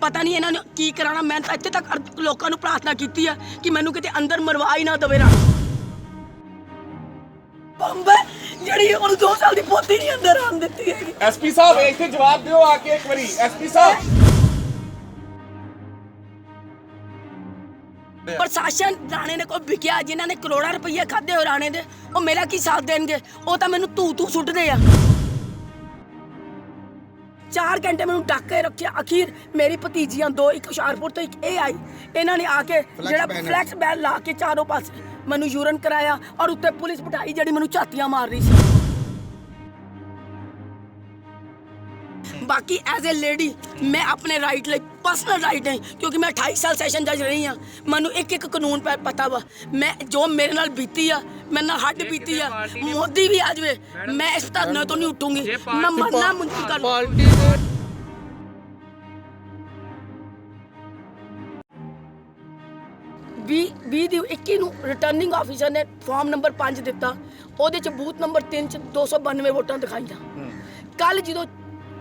ਪਤਾ ਨਹੀਂ ਇਹਨਾਂ ਨੇ ਕੀ ਕਰਾਣਾ ਮੈਂ ਤਾਂ ਇੱਥੇ ਤੱਕ ਅਰ- ਲੋਕਾਂ ਨੂੰ ਪ੍ਰਾਰਥਨਾ ਕੀਤੀ ਆ ਕਿ ਮੈਨੂੰ ਕਿਤੇ ਅੰਦਰ ਮਰਵਾ ਹੀ ਨਾ ਦਵੇ ਰਾ ਬੰਬ ਹੈ, ਜਿਹੜੀ ਉਹਨੂੰ 2 ਸਾਲ ਦੀ ਪੋਤੀ ਨਹੀਂ ਅੰਦਰ ਆਉਣ ਦਿੱਤੀ ਹੈਗੀ। ਐਸਪੀ ਸਾਹਿਬ ਇੱਥੇ ਜਵਾਬ ਦਿਓ ਆ ਕੇ ਇੱਕ ਵਾਰੀ। ਐਸਪੀ ਸਾਹਿਬ। ਪ੍ਰਸ਼ਾਸਨ ਰਾਣੇ ਨੇ ਕੋਈ ਵਿਕਿਆ ਜਿਨ੍ਹਾਂ ਨੇ ਕਰੋੜਾਂ ਰੁਪਏ ਖਾਦੇ ਹੋ ਰਾਣੇ ਦੇ ਉਹ ਮੇਰਾ ਕੀ ਸਾਥ ਦੇਣਗੇ? ਉਹ ਤਾਂ ਮੈਨੂੰ ਤੂੰ ਤੂੰ ਸੁੱਟਦੇ ਆ। 4 ਘੰਟੇ ਮੈਨੂੰ ਡੱਕ ਕੇ ਰੱਖਿਆ। ਅਖੀਰ ਮੇਰੀ ਭਤੀਜੀਆਂ ਦੋ ਇੱਕ ਹੁਸ਼ਿਆਰਪੁਰ ਤੋਂ ਇੱਕ ਇਹ ਆਈ। ਇਹਨਾਂ ਨੇ ਆ ਕੇ ਜਿਹੜਾ ਫਲੈਕਸ ਬੈਨ ਲਾ ਕੇ ਚਾਰੋਂ ਪਾਸੇ ਮੈਨੂੰ ਯੂਰਨ ਕਰਾਇਆ ਔਰ ਉੱਤੇ ਪੁਲਿਸ ਬਿਠਾਈ ਜਿਹੜੀ ਮੈਨੂੰ ਝਾਤੀਆਂ ਮਾਰ ਰਹੀ ਸੀ। ਬਾਕੀ ਐਜ਼ ਅ ਲੇਡੀ ਮੈਂ ਆਪਣੇ ਰਾਈਟ ਲਈ ਪਰਸਨਲ ਰਾਈਟ ਹੈ ਕਿਉਂਕਿ ਮੈਂ 28 ਸਾਲ ਸੈਸ਼ਨ ਜੱਜ ਰਹੀ ਹਾਂ ਮੈਨੂੰ ਇੱਕ ਇੱਕ ਕਾਨੂੰਨ ਪ- ਪਤਾ ਵਾ ਮੈਂ ਜੋ ਮੇਰੇ ਨਾਲ ਬੀਤੀ ਆ ਮੇਰੇ ਨਾਲ ਹੱਡ ਬੀਤੀ ਆ ਮੋਦੀ ਵੀ ਆ ਜਾਵੇ ਮੈਂ ਇਸ ਧਰਨੇ ਤੋਂ ਨਹੀਂ ਉੱਠੂੰਗੀ ਮੈਂ ਮਰਨਾ ਮਨਜ਼ੂਰ ਕਰ ਪਾਰਟੀ ਦੇ ਵੀਹ 20 ਦੀ 21 ਨੂੰ ਰਿਟਰਨਿੰਗ ਆਫੀਸਰ ਨੇ ਫਾਰਮ ਨੰਬਰ 5 ਦਿੱਤਾ ਉਹਦੇ ਚ ਬੂਥ ਨੰਬਰ 3 ਚ 292 ਵੋਟਾਂ ਦਿਖਾਈਆਂ ਕੱਲ ਜਦੋਂ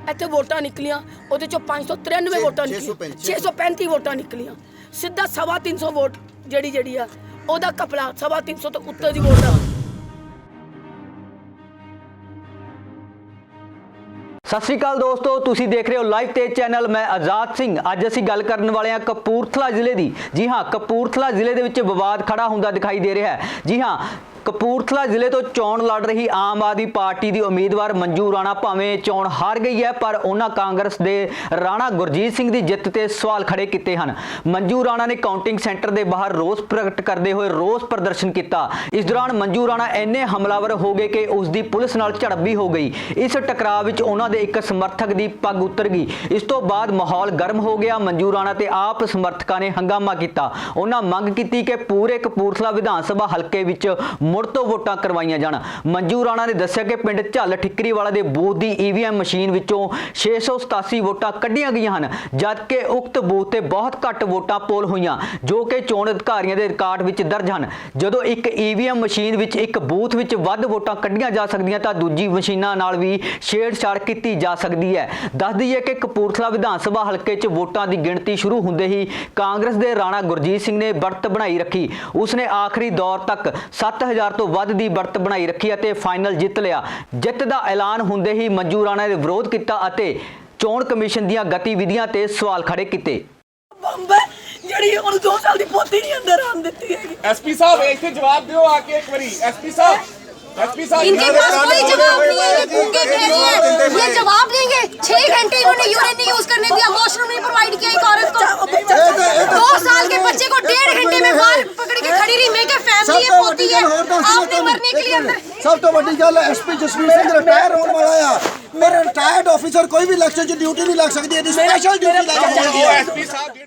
ਇੱਥੇ ਵੋਟਾਂ ਨਿਕਲੀਆਂ ਉਹਦੇ ਚੋਂ 593 ਵੋਟਾਂ ਨਿਕਲੀਆਂ। 635 ਵੋਟਾਂ ਨਿਕਲੀਆਂ। ਸਿੱਧਾ ਸਵਾ 300 ਵੋਟ ਜਿਹੜੀ ਜਿਹੜੀ ਆ ਉਹਦਾ ਕਪੜਾ ਸਵਾ 300 ਤੋਂ ਉੱਤੇ ਦੀ ਵੋਟ ਆ। ਸਤਿ ਸ਼੍ਰੀ ਅਕਾਲ ਦੋਸਤੋ ਤੁਸੀਂ ਦੇਖ ਰਹੇ ਹੋ ਲਾਈਵ ਤੇ ਚੈਨਲ ਮੈਂ ਆਜ਼ਾਦ ਸਿੰਘ। ਅੱਜ ਅਸੀਂ ਗੱਲ ਕਰਨ ਵਾਲੇ ਹਾਂ ਕਪੂਰਥਲਾ ਜ਼ਿਲ੍ਹੇ ਦੀ। ਜੀ ਹਾਂ ਕਪੂਰਥਲਾ ਜ਼ਿਲ੍ਹੇ ਦੇ ਵਿੱਚ ਵਿਵਾਦ ਖੜਾ ਹੁੰਦਾ ਦਿਖਾਈ ਦੇ ਰਿਹਾ ਹੈ। ਜੀ ਹਾਂ ਕਪੂਰਥਲਾ ਜ਼ਿਲ੍ਹੇ ਤੋਂ ਚੋਣ ਲੜ ਰਹੀ ਆਮ ਆਦਮੀ ਪਾਰਟੀ ਦੀ ਉਮੀਦਵਾਰ ਮੰਜੂ ਰਾਣਾ ਭਾਵੇਂ ਚੋਣ ਹਾਰ ਗਈ ਹੈ, ਪਰ ਉਹਨਾਂ ਕਾਂਗਰਸ ਦੇ ਰਾਣਾ ਗੁਰਜੀਤ ਸਿੰਘ ਦੀ ਜਿੱਤ ਤੇ ਸਵਾਲ ਖੜੇ ਕੀਤੇ ਹਨ। ਮੰਜੂ ਰਾਣਾ ਨੇ ਕਾਊਂਟਿੰਗ ਸੈਂਟਰ ਦੇ ਬਾਹਰ ਰੋਸ ਪ੍ਰਗਟ ਕਰਦੇ ਹੋਏ ਰੋਸ ਪ੍ਰਦਰਸ਼ਨ ਕੀਤਾ। ਇਸ ਦੌਰਾਨ ਮੰਜੂ ਰਾਣਾ ਇੰਨੇ ਹਮਲਾਵਰ ਹੋ ਗਏ ਕਿ ਉਸ ਦੀ ਪੁਲਿਸ ਨਾਲ ਝੜਪ ਵੀ ਹੋ ਗਈ। ਇਸ ਟਕਰਾਅ ਵਿੱਚ ਉਹਨਾਂ ਦੇ ਇੱਕ ਸਮਰਥਕ ਦੀ ਪੱਗ ਉਤਰ ਗਈ। ਇਸ ਤੋਂ ਬਾਅਦ ਮਾਹੌਲ ਗਰਮ ਹੋ ਗਿਆ। ਮੰਜੂ ਰਾਣਾ ਤੇ ਆਪ ਸਮਰਥਕਾਂ ਨੇ ਹੰਗਾਮਾ ਕੀਤਾ। ਉਹਨਾਂ ਮੰਗ ਕੀਤੀ ਕਿ ਪੂਰੇ ਕਪੂਰਥਲਾ ਵਿਧਾਨ ਸਭਾ ਹਲਕੇ ਵਿੱਚ ਮੁੜ ਤੋਂ ਵੋਟਾਂ ਕਰਵਾਈਆਂ ਜਾਣ। ਮੰਜੂ ਰਾਣਾ ਨੇ ਦੱਸਿਆ ਕਿ ਪਿੰਡ ਝੱਲ ਠਿੱਕਰੀ ਵਾਲਾ ਦੇ ਬੂਥ ਦੀ ਈਵੀਐਮ ਮਸ਼ੀਨ ਵਿੱਚੋਂ 687 ਵੋਟਾਂ ਕੱਢੀਆਂ ਗਈਆਂ ਹਨ, ਜਦਕਿ ਉਕਤ ਬੂਥ ਤੇ ਬਹੁਤ ਘੱਟ ਵੋਟਾਂ ਪੋਲ ਹੋਈਆਂ, ਜੋ ਕਿ ਚੋਣ ਅਧਿਕਾਰੀਆਂ ਦੇ ਰਿਕਾਰਡ ਵਿੱਚ ਦਰਜ ਹਨ। ਜਦੋਂ ਇੱਕ ਈਵੀਐਮ ਮਸ਼ੀਨ ਵਿੱਚ ਇੱਕ ਬੂਥ ਵਿੱਚ ਵੱਧ ਵੋਟਾਂ ਕੱਢੀਆਂ ਜਾ ਸਕਦੀਆਂ, ਤਾਂ ਦੂਜੀ ਮਸ਼ੀਨਾਂ ਨਾਲ ਵੀ ਛੇੜਛਾੜ ਕੀਤੀ ਜਾ ਸਕਦੀ ਹੈ। ਦੱਸ ਦਈਏ ਕਿ ਕਪੂਰਥਲਾ ਵਿਧਾਨ ਸਭਾ ਹਲਕੇ 'ਚ ਵੋਟਾਂ ਦੀ ਗਿਣਤੀ ਸ਼ੁਰੂ ਹੁੰਦੇ ਹੀ ਕਾਂਗਰਸ ਦੇ ਰਾਣਾ ਗੁਰਜੀਤ ਸਿੰਘ ਨੇ ਵਰਤ ਬਣਾਈ ਰੱਖੀ। ਉਸਨੇ ਆਖਰੀ ਦੌਰ ਤੱਕ 7000 ਤੋਂ ਵੱਧ ਦੀ ਬੜਤ ਬਣਾਈ ਰੱਖੀ ਅਤੇ ਫਾਈਨਲ ਜਿੱਤ ਲਿਆ। ਜਿੱਤ ਦਾ ਐਲਾਨ ਹੁੰਦੇ ਹੀ ਮੰਜੂ ਰਾਣਾ ਨੇ ਵਿਰੋਧ ਕੀਤਾ ਅਤੇ ਚੋਣ ਕਮਿਸ਼ਨ ਦੀਆਂ ਗਤੀਵਿਧੀਆਂ ਤੇ ਸਵਾਲ ਖੜੇ ਕੀਤੇ। ਬੰਬ ਜਿਹੜੀ ਉਹਨੂੰ 2 ਸਾਲ ਦੀ ਪੋਤੀ ਨਹੀਂ ਅੰਦਰ ਆਉਣ ਦਿੱਤੀ ਹੈਗੀ। ਐਸਪੀ ਸਾਹਿਬ ਇੱਥੇ ਜਵਾਬ ਦਿਓ ਆ ਕੇ ਇੱਕ ਵਾਰੀ। ਐਸਪੀ ਸਾਹਿਬ इनके पास कोई जवाब नहीं है ये गूँगे कह रहे हैं ये जवाब देंगे छह घंटे इन्होंने यूरिन नहीं यूज़ करने दिया वॉशरूम नहीं प्रोवाइड किया एक औरत को दो साल के बच्चे को डेढ़ घंटे में बाल पकड़ के खड़ी रही मैं फैमिली है पोती है आपने मरने के लिए सब तो बड़ी गल एसपी जसवीर सिंह रिटायर होने वाला है मेरे रिटायर्ड ऑफिसर कोई भी इलेक्शन ड्यूटी नहीं लग सकती है स्पेशल ड्यूटी लग सकती है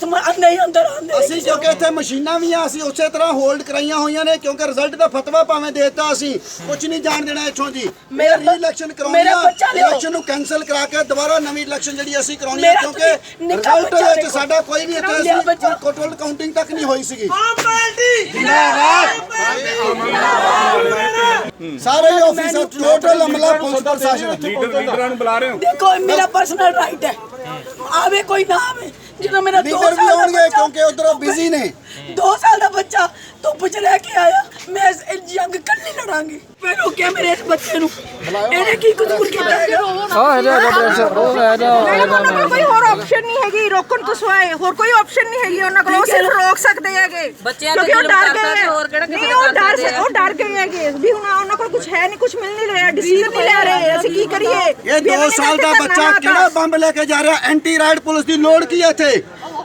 ਸਮਰਥਕ ਤੁਹਾਡੇ ਬਾਹਰ ਬੈਠੇ ਨੇ ਸਮਰ ਨਹੀਂ ਅੰਦਰ ਆਉਂਦੇ ਅਸੀਂ ਕਿਉਂਕਿ ਇੱਥੇ ਮਸ਼ੀਨਾਂ ਵੀ ਆ ਅਸੀਂ ਉਸੇ ਤਰ੍ਹਾਂ ਹੋਲਡ ਕਰਾਈਆਂ ਹੋਈਆਂ ਨੇ ਕਿਉਂਕਿ ਰਿਜ਼ਲਟ ਦਾ ਫਤਵਾ ਭਾਵੇਂ ਦੇਤਾ ਅਸੀਂ। ਕੁਝ ਨਹੀਂ ਜਾਣ ਦੇਣਾ ਇੱਥੋਂ ਜੀ। ਮੇਰਾ ਮੇਰਾ ਰੀ-ਇਲੈਕਸ਼ਨ ਕਰਾਉਣੀ ਮੇਰਾ ਆ ਬੱਚਾ ਲਿਆਓ। ਇਲੈਕਸ਼ਨ ਨੂੰ ਕੈਨਸਲ ਕਰਾ ਕੇ ਦੁਬਾਰਾ ਨਵੀਂ ਇਲੈਕਸ਼ਨ ਜਿਹੜੀ ਅਸੀਂ ਕਰਾਉਣੀ ਆ ਮੇਰਾ ਕਿਉਂਕਿ ਤੁਸੀਂ ਨਿੱਕਾ ਰਿਜ਼ਲਟ ਬੱਚਾ ਵਿੱਚ ਦੇਖੋ। ਸਾਡਾ ਕੋਈ ਵੀ ਇੱਥੇ ਲਿਆ ਬੱਚਾ। ਅਸੀਂ ਕੰਟਰੋਲ ਕਾਊਂਟਿੰਗ ਤੱਕ ਨਹੀਂ ਹੋਈ ਸੀਗੀ। ਸਾਰੇ ਆਫੀਸਰ ਟੋਟਲ ਅਮਲਾ ਪੁਲਿਸ ਪ੍ਰਸ਼ਾਸਨ। ਲੀਡਰ ਲੀਡਰਾਂ ਨੂੰ ਬੁਲਾ ਰਹੇ ਹੋ? ਦੇਖੋ ਇਹ ਮੇਰਾ ਪਰਸਨਲ ਰਾਈਟ ਹੈ। ਆਵੇ ਕੋਈ ਨਾ ਆਵੇ। ਜਦੋਂ ਮੇਰਾ 2 ਲੀਡਰ ਵੀ ਆਉਣਗੇ ਕਿਉਂਕਿ ਉਧਰੋਂ ਬਿਜ਼ੀ ਨੇ। 2 ਸਾਲ ਦਾ ਬੱਚਾ ਧੁੱਪ ਚ ਰਹਿ ਕੇ ਆਇਆ ਮੈਂ ਇਸ ਇਹ ਜੰਗ ਕੱਲੀ ਲੜਾਂਗੀ ਮੈਂ ਰੋਕਿਆ ਮੇਰੇ ਇਸ ਬੱਚੇ ਨੂੰ ਇਹਨੇ ਕੀ ਕਸੂਰ ਕੀਤਾ ਹੈਗਾ ਆ ਇਹਦਾ ਪ੍ਰੈਸ਼ਰ ਉਹ ਇਹਦਾ ਮੈਡਮ ਉਹਨਾਂ ਕੋਲ ਕੋਈ ਹੋਰ ਆਪਸ਼ਨ ਨਹੀਂ ਹੈਗੀ ਰੋਕਣ ਤੋਂ ਸਿਵਾਏ ਹੋਰ ਕੋਈ ਆਪਸ਼ਨ ਨਹੀਂ ਹੈਗੀ ਉਹਨਾਂ ਕੋਲ ਉਹ ਸਿਰਫ ਰੋਕ ਸਕਦੇ ਹੈਗੇ ਬੱਚਿਆਂ ਤੇ ਕਿਉਂਕਿ ਉਹ ਜ਼ੁਲਮ ਡਰ ਕਰਤਾ ਗਏ ਤੇ ਹੋਰ ਕਿਹੜਾ ਕਿਸੇ ਨਹੀਂ ਤੇ ਉਹ ਕਰ ਡਰ ਸਕਦੇ ਆ। ਉਹ ਡਰ ਗਏ ਹੈਗੇ ਵੀ ਹੁਣ ਉਹਨਾਂ ਕੋਲ ਕੁਝ ਹੈ ਨਹੀਂ ਕੁਝ ਮਿਲ ਨਹੀਂ ਰਿਹਾ ਡਿਸੀਜਨ ਨਹੀਂ ਲੈ ਰਹੇ ਅਸੀਂ ਕੀ ਕਰੀਏ ਇਹ ਵੀ ਇਹਨਾਂ 2 ਨੇ ਸਾਲ ਦਾ ਧਰਨਾ ਬੱਚਾ ਲਾਤਾ। ਕਿਹੜਾ ਬੰਬ ਲੈ ਕੇ ਜਾ ਰਿਹਾ ਐਂਟੀ ਰਾਈਡ ਪੁਲਿਸ ਦੀ ਲੋੜ ਕੀ ਹੈ ਇੱਥੇ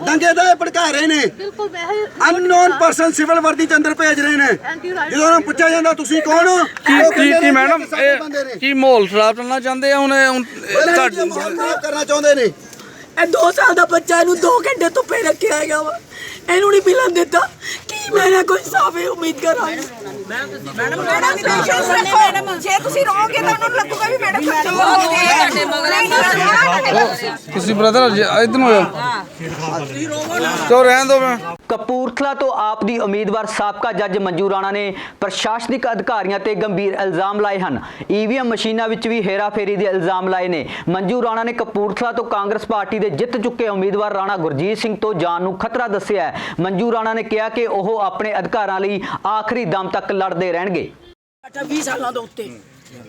ਦੰਗੇ ਦਾ ਭੜਕਾ ਰਹੇ ਨੇ। ਅਨਨੋਨ ਪਰਸਨ ਸਿਵਲ ਵਰਦੀ ਚ ਅੰਦਰ ਭੇਜ ਰਹੇ ਨੇ। ਜਦੋਂ ਉਹਨਾਂ ਨੂੰ ਪੁੱਛਿਆ ਜਾਂਦਾ ਤੁਸੀਂ ਕੌਣ ਹੋ? ਕੀ ਕੀ ਮੈਡਮ ਕਿ। ਇਹ ਮਾਹੌਲ ਖਰਾਬ ਕਰਨਾ ਚਾਹੁੰਦੇ ਆ ਹੁਣ ਕਰਨਾ ਚਾਹੁੰਦੇ ਨੇ। ਇਹ 2 ਸਾਲ ਦਾ ਬੱਚਾ ਇਹਨੂੰ 2 ਘੰਟੇ ਧੁੱਪੇ ਰੱਖਿਆ ਹੈਗਾ ਵਾ। ਇਹਨੂੰ ਨਹੀਂ ਮਿਲਣ ਦਿੱਤਾ। ਮੇਰਾ ਕੋਈ ਸਾਫੇ ਉਮੀਦ ਕਰਾਂਗਾ ਮੈਡਮ ਮੈਡਮ ਪੇਸ਼ੈਂਸ ਰੱਖੋ। ਜੇ ਤੁਸੀਂ ਰਹੋਗੇ ਤਾਂ ਉਹਨਾਂ ਨੂੰ ਲੱਗੂਗਾ ਵੀ ਮੈਡਮ ਸਾਡੇ ਮਗਰ ਤੁਸੀਂ ਬ੍ਰਦਰ ਇਧਰ ਨੂੰ ਆਓ ਚੋ ਰਹਿਣ ਦੋ ਮੈਂ? ਕਪੂਰਥਲਾ ਤੋਂ ਆਪ ਦੀ ਉਮੀਦਵਾਰ ਸਾਬਕਾ ਜੱਜ ਮੰਜੂ ਰਾਣਾ ਨੇ ਪ੍ਰਸ਼ਾਸਨਿਕ ਅਧਿਕਾਰੀਆਂ ਤੇ ਗੰਭੀਰ ਇਲਜ਼ਾਮ ਲਾਏ ਹਨ। ਈਵੀਐਮ ਮਸ਼ੀਨਾਂ ਵਿੱਚ ਵੀ ਹੇਰਾਫੇਰੀ ਦੇ ਇਲਜ਼ਾਮ ਲਾਏ ਨੇ। ਮੰਜੂ ਰਾਣਾ ਨੇ ਕਪੂਰਥਲਾ ਤੋਂ ਕਾਂਗਰਸ ਪਾਰਟੀ ਦੇ ਜਿੱਤ ਚੁੱਕੇ ਉਮੀਦਵਾਰ ਰਾਣਾ ਗੁਰਜੀਤ ਸਿੰਘ ਤੋਂ ਜਾਨ ਨੂੰ ਖਤਰਾ ਦੱਸਿਆ ਹੈ। ਮੰਜੂ ਰਾਣਾ ਨੇ ਕਿਹਾ ਕਿ ਉਹ ਆਪਣੇ ਅਧਿਕਾਰਾਂ ਲਈ ਆਖਰੀ ਦਮ ਤੱਕ ਲੜਦੇ ਰਹਿਣਗੇ। 20 ਸਾਲਾਂ ਦੇ ਉੱਤੇ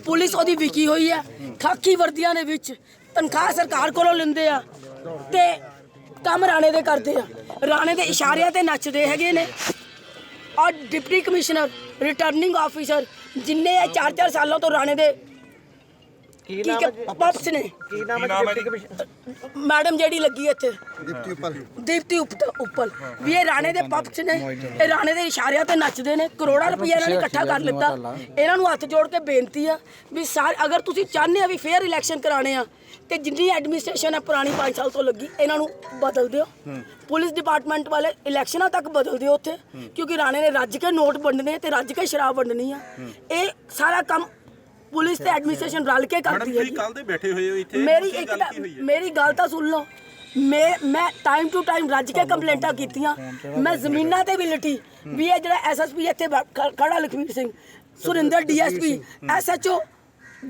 ਪੁਲਿਸ ਉਹਦੀ ਵਿਕੀ ਹੋਈ ਹੈ, ਖਾਕੀ ਵਰਦੀਆਂ ਦੇ ਵਿੱਚ ਤਨਖਾਹ ਸਰਕਾਰ ਕੋਲੋਂ ਲੈਂਦੇ ਆ ਤੇ ਕੰਮ ਰਾਣੇ ਦੇ ਕਰਦੇ ਆ। ਰਾਣੇ ਦੇ ਇਸ਼ਾਰਿਆਂ ਤੇ ਨੱਚਦੇ ਹੈਗੇ ਨੇ। ਔਰ ਡਿਪਟੀ ਕਮਿਸ਼ਨਰ ਰਿਟਰਨਿੰਗ ਆਫੀਸਰ ਜਿੰਨੇ ਇਹ 4-4 ਸਾਲਾਂ ਤੋਂ ਰਾਣੇ ਦੇ ਕੀ ਨਾਮ ਪਪਸ ਨੇ। ਕੀ ਨਾਮ ਹੈ? ਮੈਡਮ ਜਿਹੜੀ ਲੱਗੀ ਇੱਥੇ। ਡਿਪਟੀ ਉੱਪਰ ਦੀਪਤੀ ਉੱਪਲ ਉੱਪਲ। ਵੀ ਇਹ ਰਾਣੇ ਦੇ ਪੱਪਸ ਨੇ। ਇਹ ਰਾਣੇ ਦੇ ਇਸ਼ਾਰਿਆਂ ਤੇ ਨੱਚਦੇ ਨੇ। ਕਰੋੜਾਂ ਰੁਪਈਆ ਇਹਨਾਂ ਨੇ ਇਕੱਠਾ ਕਰ ਲਿੱਤਾ। ਇਹਨਾਂ ਨੂੰ ਹੱਥ ਜੋੜ ਕੇ ਬੇਨਤੀ ਆ ਵੀ ਸਾਰ ਅਗਰ ਤੁਸੀਂ ਚਾਹੁੰਦੇ ਆ ਵੀ ਫੇਅਰ ਇਲੈਕਸ਼ਨ ਕਰਾਣੇ ਆ ਤੇ ਜਿੰਨੀ ਐਡਮਿਨਿਸਟ੍ਰੇਸ਼ਨ ਹੈ ਪੁਰਾਣੀ 5 ਸਾਲ ਤੋਂ ਲੱਗੀ ਇਹਨਾਂ ਨੂੰ ਬਦਲ ਦਿਓ। ਪੁਲਿਸ ਡਿਪਾਰਟਮੈਂਟ ਵਾਲੇ ਇਲੈਕਸ਼ਨਾਂ ਤੱਕ ਬਦਲ ਦਿਓ ਉੱਥੇ। ਕਿਉਂਕਿ ਰਾਣੇ ਨੇ ਰੱਜ ਕੇ ਨੋਟ ਵੰਡਣੇ ਤੇ ਰੱਜ ਕੇ ਸ਼ਰਾਬ ਵੰਡਣੀ ਆ। ਇਹ ਸਾਰਾ ਕੰਮ ਪੁਲਿਸ ਤੇ ਐਡਮਿਨਿਸਟ੍ਰੇਸ਼ਨ ਰਲ ਕੇ ਕਰਦੀ ਹੈ ਕੱਲ ਦੇ ਬੈਠੇ ਹੋਏ ਹੋ ਇੱਥੇ ਮੇਰੀ ਇੱਕ? ਮੇਰੀ ਗੱਲ ਤਾਂ ਸੁਣ ਲਓ। ਮੈਂ ਮੈਂ ਟਾਈਮ ਟੂ ਟਾਈਮ ਰੱਜ ਕੇ ਕੰਪਲੇਂਟਾਂ ਕੀਤੀਆਂ। ਮੈਂ ਜ਼ਮੀਨਾਂ ਤੇ ਵੀ ਲਿਟੀ। ਵੀ ਇਹ ਜਿਹੜਾ ਐਸਐਸਪੀ ਇੱਥੇ ਖੜਾ ਲਖਵੀਰ ਸਿੰਘ ਸੁਰਿੰਦਰ ਡੀਐਸਪੀ ਐਸਐਚਓ